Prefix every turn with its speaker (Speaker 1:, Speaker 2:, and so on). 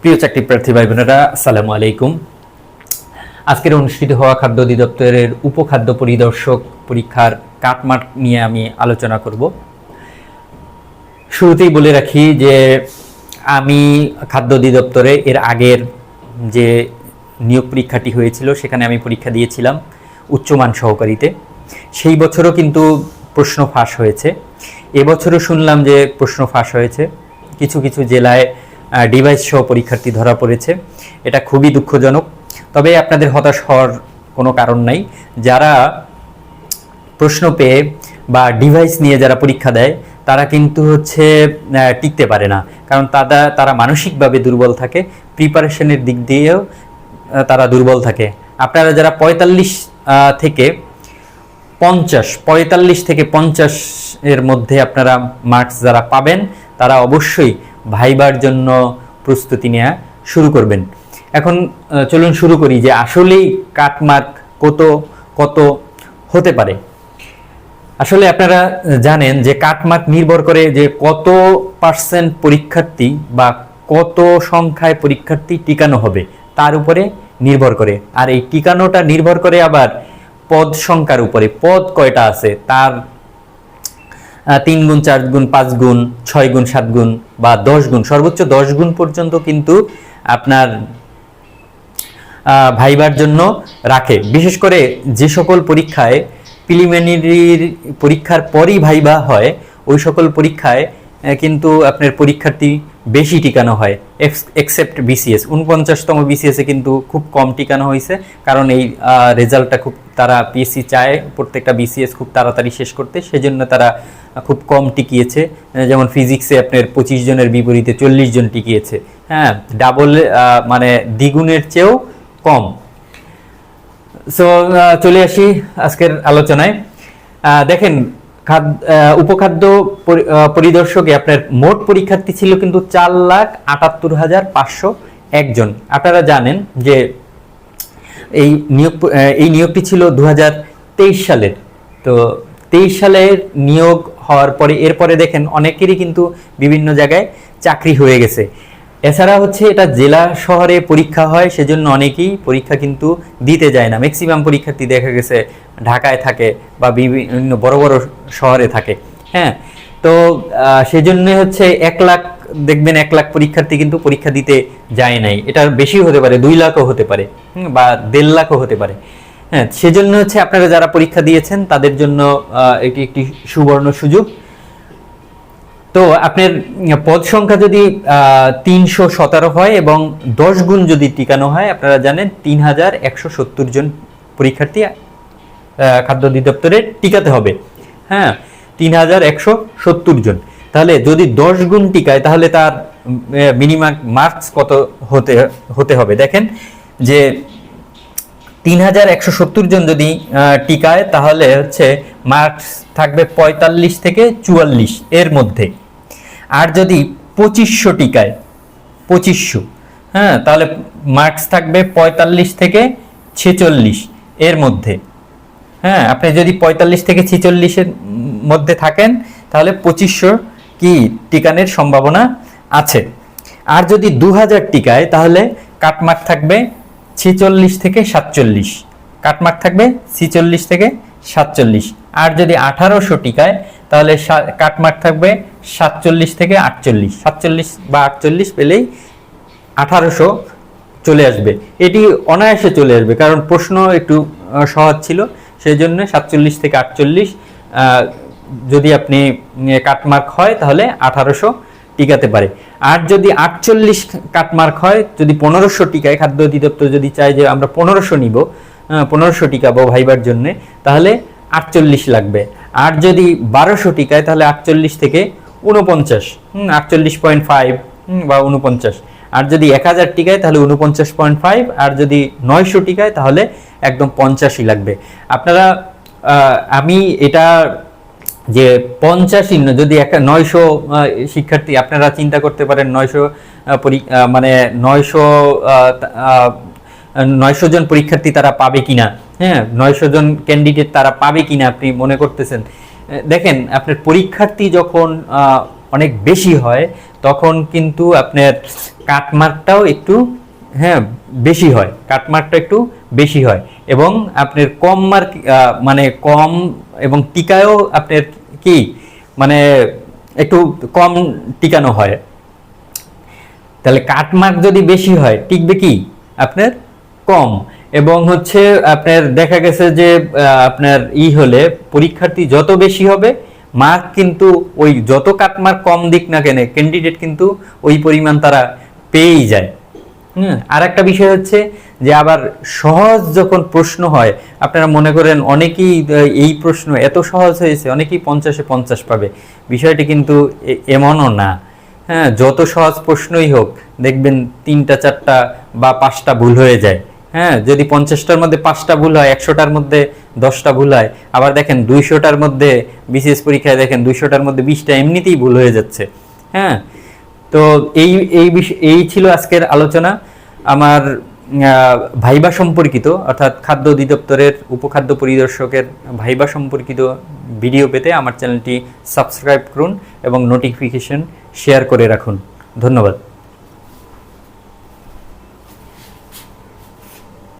Speaker 1: প্রিয় চাকরি প্রার্থী ভাই বোনেরা আসসালামু আলাইকুম। আজকের অনুষ্ঠিত হওয়া খাদ্য অধিদপ্তরের উপখাদ্য পরিদর্শক পরীক্ষার কাটমার্ক নিয়ে আমি আলোচনা করব। শুরুতেই বলে রাখি যে আমি খাদ্য অধিদপ্তরে এর আগের যে নিয়োগ পরীক্ষাটি হয়েছিল, সেখানে আমি পরীক্ষা দিয়েছিলাম উচ্চমান সহকারীতে। সেই বছরও কিন্তু প্রশ্ন ফাঁস হয়েছে। এবছরও শুনলাম যে প্রশ্ন ফাঁস হয়েছে। কিছু কিছু জেলায় ডিভাইস সহ পরীক্ষার্থী ধরা পড়েছে। এটা খুবই দুঃখজনক। তবে আপনাদের হতাশ হওয়ার কোনো কারণ নাই। যারা প্রশ্ন পেয়ে বা ডিভাইস নিয়ে যারা পরীক্ষা দেয়, তারা কিন্তু হচ্ছে টিকতে পারে না। কারণ তারা তারা মানসিকভাবে দুর্বল থাকে। প্রিপারেশনের দিক দিয়েও তারা দুর্বল থাকে। আপনারা যারা পঁয়তাল্লিশ থেকে পঞ্চাশ, পঁয়তাল্লিশ থেকে পঞ্চাশ এর মধ্যে আপনারা মার্কস যারা পাবেন, তারা অবশ্যই ভাইবার জন্য প্রস্তুতি নেওয়া শুরু করবেন। এখন চলুন শুরু করি যে আসলেই কাটমার্ক কত কত হতে পারে। আসলে আপনারা জানেন যে কাটমার্ক নির্ভর করে যে কত পার্সেন্ট পরীক্ষার্থী বা কত সংখ্যায় পরীক্ষার্থী টিকানো হবে, তার উপরে নির্ভর করে। আর এই টিকানোটা নির্ভর করে আবার পদ সংখ্যার উপরে। পদ কয়টা আছে? তার তিন গুণ, চার গুণ, পাঁচ গুণ, ছয় গুণ, সাত গুণ বা দশ গুণ, সর্বোচ্চ দশ গুণ পর্যন্ত কিন্তু আপনার ভাইবার জন্য রাখে। বিশেষ করে যে সকল পরীক্ষায় প্রিলিমিনারির পরীক্ষার পরই ভাইবা হয়, ওই সকল পরীক্ষায় কিন্তু আপনার পরীক্ষার্থী বেশি টিকানো হয়। এক্সেপ্ট বিসিএস উনপঞ্চাশতম বিসিএসে কিন্তু খুব কম টিকানো হয়েছে, কারণ এই রেজাল্টটা খুব তারা পিএসসি চায়, প্রত্যেকটা বিসিএস খুব তাড়াতাড়ি শেষ করতে, সেজন্য তারা খুব কম টিকিয়েছে। যেমন ফিজিক্সে আপনার পঁচিশ জনের বিপরীতে চল্লিশ জন টিকিয়েছে। হ্যাঁ ডাবল মানে দ্বিগুণের চেয়েও কম। সো চলে আসি আজকের আলোচনায়। দেখেন খাদ্য উপখাদ্য পরিদর্শকে আপনার মোট পরীক্ষার্থী ছিল কিন্তু চার লাখ আটাত্তর হাজার পাঁচশো একজন। আপনারা জানেন যে এই নিয়োগ এই নিয়োগটি ছিল দু হাজার তেইশ সালের। তো তেইশ সালের নিয়োগ হওয়ার পরে, এরপরে দেখেন অনেকেরই কিন্তু বিভিন্ন জায়গায় চাকরি হয়ে গেছে। এছাড়া হচ্ছে এটা জেলা শহরে পরীক্ষা হয়, সেজন্য অনেকেই পরীক্ষা কিন্তু দিতে যায় না। ম্যাক্সিমাম পরীক্ষার্থী দেখা গেছে ঢাকায় থাকে বা বিভিন্ন বড় বড় শহরে থাকে। হ্যাঁ তো সেজন্য হচ্ছে এক লাখ, দেখবেন এক লাখ পরীক্ষার্থী কিন্তু পরীক্ষা দিতে যায় নাই। এটা বেশি হতে পারে, দুই লাখও হতে পারে বা দেড় লাখও হতে পারে। হ্যাঁ সেজন্য হচ্ছে আপনারা যারা পরীক্ষা দিয়েছেন, তাদের জন্য এটি একটি সুবর্ণ সুযোগ। তো আপনার পদ সংখ্যা যদি তিনশো সতেরো হয় এবং দশ গুণ যদি টিকানো হয়, আপনারা জানেন তিন হাজার একশো সত্তর জন পরীক্ষার্থী খাদ্য অধিদপ্তরে টিকাতে হবে। হ্যাঁ তিন হাজার একশো সত্তর জন। তাহলে যদি দশ গুণ টিকায়, তাহলে তার মিনিমাম মার্কস কত হতে হতে হবে? দেখেন যে তিন হাজার একশো সত্তর জন যদি টিকায়, তাহলে হচ্ছে মার্কস থাকবে পঁয়তাল্লিশ থেকে চুয়াল্লিশ এর মধ্যে। আর যদি পঁচিশশো টিকায়, পঁচিশশো হ্যাঁ তাহলে মার্কস থাকবে পঁয়তাল্লিশ থেকে ছেচল্লিশ এর মধ্যে। হ্যাঁ আপনি যদি পঁয়তাল্লিশ থেকে ছেচল্লিশের মধ্যে থাকেন, তাহলে পঁচিশশো কি টিকানের সম্ভাবনা আছে। আর যদি দু হাজার টিকায়, তাহলে কাটমার্ক থাকবে ছেচল্লিশ থেকে সাতচল্লিশ। কাটমার্ক থাকবে ছিচল্লিশ থেকে সাতচল্লিশ। আর যদি আঠারোশো টিকায়, তাহলে কাটমার্ক থাকবে সাতচল্লিশ থেকে আটচল্লিশ। সাতচল্লিশ বা আটচল্লিশ পেলেই আঠারোশো চলে আসবে। এটি অনায়াসে চলে আসবে, কারণ প্রশ্ন একটু সহজ ছিল। সেই জন্য সাতচল্লিশ থেকে আটচল্লিশ যদি আপনি কাটমার্ক হয়, তাহলে আঠারোশো টিকাতে পারে। আর যদি আটচল্লিশ কাটমার্ক হয়, যদি পনেরোশো টিকায়, খাদ্য অধিদপ্তর যদি চায় যে আমরা পনেরোশো নিব পনেরোশো টিকাবো ভাইবার জন্যে, তাহলে আটচল্লিশ লাগবে। আর যদি বারোশো টিকায়, তাহলে আটচল্লিশ থেকে উনপঞ্চাশ হুম, আটচল্লিশ পয়েন্ট ফাইভ বা উনপঞ্চাশ আর যদি এক হাজার টিকায়, তাহলে উনপঞ্চাশ পয়েন্ট ফাইভ। আর যদি নয়শো টিকায়, তাহলে একদম পঞ্চাশই লাগবে। আপনারা আমি এটা যে পঞ্চাশ ইন্ন যদি একটা নয়শো শিক্ষার্থী, আপনারা চিন্তা করতে পারেন নয়শো মানে নয়শো নয়শো জন পরীক্ষার্থী তারা পাবে কিনা? হ্যাঁ নয়শো জন ক্যান্ডিডেট তারা পাবে কিনা আপনি মনে করতেছেন? দেখেন, আপনার পরীক্ষার্থী যখন অনেক বেশি হয়, তখন কিন্তু আপনার কাটমার্কটাও একটু হ্যাঁ বেশি হয়, কাটমার্কটা একটু বেশি হয় এবং আপনার কম মার্ক মানে কম এবং টিকায়ও আপনার কি মানে একটু কম টিকানো হয়। তাহলে কাটমার্ক যদি বেশি হয়, টিকবে কি? আপনার কম। এবং হচ্ছে আপনার দেখা গেছে যে আপনার ই হলে পরীক্ষার্থী যত বেশি হবে মার্ক কিন্তু ওই যত কাটমার্ক কম দিক না কেন ক্যান্ডিডেট কিন্তু ওই পরিমাণ তারা পেয়েই যায়। আর একটা বিষয় হচ্ছে যে, আবার সহজ যখন প্রশ্ন হয়, আপনারা মনে করেন অনেকেই এই প্রশ্ন এত সহজ হয়েছে, অনেকেই পঞ্চাশে পঞ্চাশ পাবে। বিষয়টি কিন্তু এমনও না। হ্যাঁ যত সহজ প্রশ্নই হোক, দেখবেন তিনটা, চারটা বা পাঁচটা ভুল হয়ে যায়। হ্যাঁ যদি পঞ্চাশটার মধ্যে পাঁচটা ভুল হয়, একশোটার মধ্যে দশটা ভুল হয়, আবার দেখেন দুইশোটার মধ্যে বিসিএস পরীক্ষায় দেখেন দুইশোটার মধ্যে বিশটা এমনিতেই ভুল হয়ে যাচ্ছে। হ্যাঁ তো এই এই এই ছিল আজকের আলোচনা। আমার ভাইবা সম্পর্কিত, অর্থাৎ খাদ্য অধিদপ্তরের উপখাদ্য পরিদর্শকের ভাইবা সম্পর্কিত ভিডিও পেতে আমার চ্যানেলটি সাবস্ক্রাইব করুন এবং নোটিফিকেশন শেয়ার করে রাখুন। ধন্যবাদ।